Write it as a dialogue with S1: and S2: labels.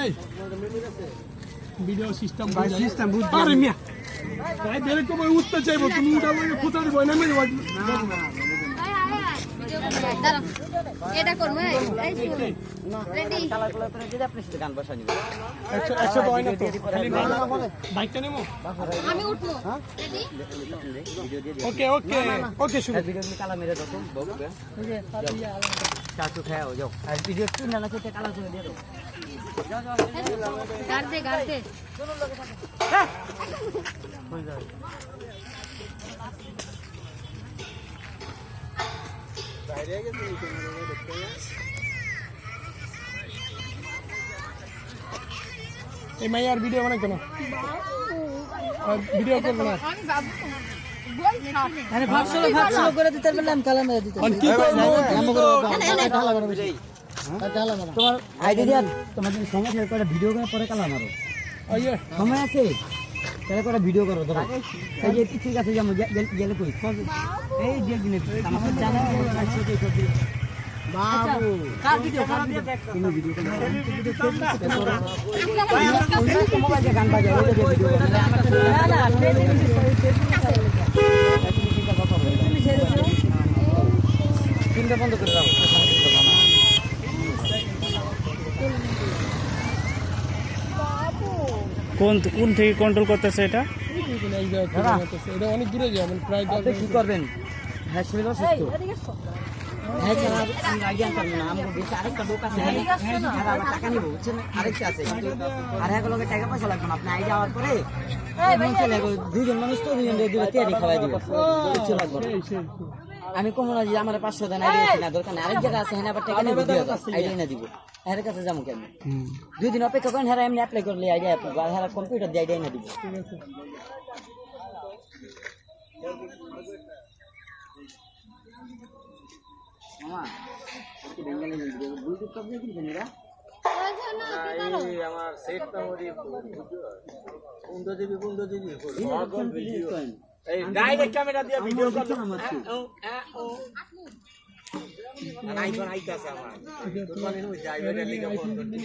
S1: এই video system
S2: ভাই system বুঝছি
S1: আরে মিয়া ভাই তো ভাই উঠতে চাইব তুমি উঠাবো কোথা দিব না মেরে বাজি
S3: এটা করব রেডি
S1: হয় না তো খালি বাইকটা নেব
S3: আমি উঠবো রেডি
S1: ওকে ওকে ওকে শুরু
S4: কালা মেরে দাও তো বকবে চাচু খাও যাও আর ভিডিও একটু না? নাচতে কালা করে দিয়ে দাও
S3: গাড় দে গাড় দে
S1: এই মাই আর ভিডিও বানাইতো না? ভিডিও করব না।
S4: আরে ভাবছিল ভাবছিল করে দিতে পারলাম কালা মেরে দিতে তোমার আইডি দিয়া তোমার যদি সময় থাকে করে ভিডিও করে পরে কালা মারো সময় আছে তাহলে করে ভিডিও করো ধরো এই যে ঠিক আছে যেমন গেলে কই এই যে দিনে আমার তো বাবু কার ভিডিও কার ভিডিও তুমি ভিডিও করো মোবাইলে গান বাজাও ভিডিও না না বন্ধ করে দাও
S2: কোন কোন থেকে কন্ট্রোল করতেছে এটা?
S1: এটা অনেক দূরে যায় মানে প্রায়
S4: কি করবেন হ্যাঁ হ্যাঁ হ্যাঁ স্যার আমার টাকা নিবো বুঝছেন? আরেকটা আছে। কিন্তু আর লোকের টাকা পয়সা লাগবে না। আপনি আই যাওয়ার পরে চলে গেল। দুইজন মানুষ তো দুইজন দিয়ে দিবে তৈরি খাওয়াই দিবে। লাগবে। আমি কমো না যে আমার পাঁচশো দেন আইডিয়া না দরকার নেই। আরেক জায়গা আছে হ্যাঁ আবার টাকা নিবো আইডিয়া না দিব। হ্যাঁ কাছে যাব কেন দুই দিন অপেক্ষা করেন হ্যাঁ এমনি অ্যাপ্লাই করলে আইডিয়া হ্যাঁ কম্পিউটার দিয়ে আইডিয়া না দিব। নিয়ে দিবে।
S5: আমার সেট মেমোরি জিবি পনেরো জিবি
S4: ভিডিও
S5: এই ডাইরেক্ট ক্যামেরা দিয়ে ভিডিও করলাম হ্যাঁ, ও, হ্যাঁ, ও। আর আইফোন আইতাছে আমার। তোর মানে ড্রাইভারের লিগে ফোন করতে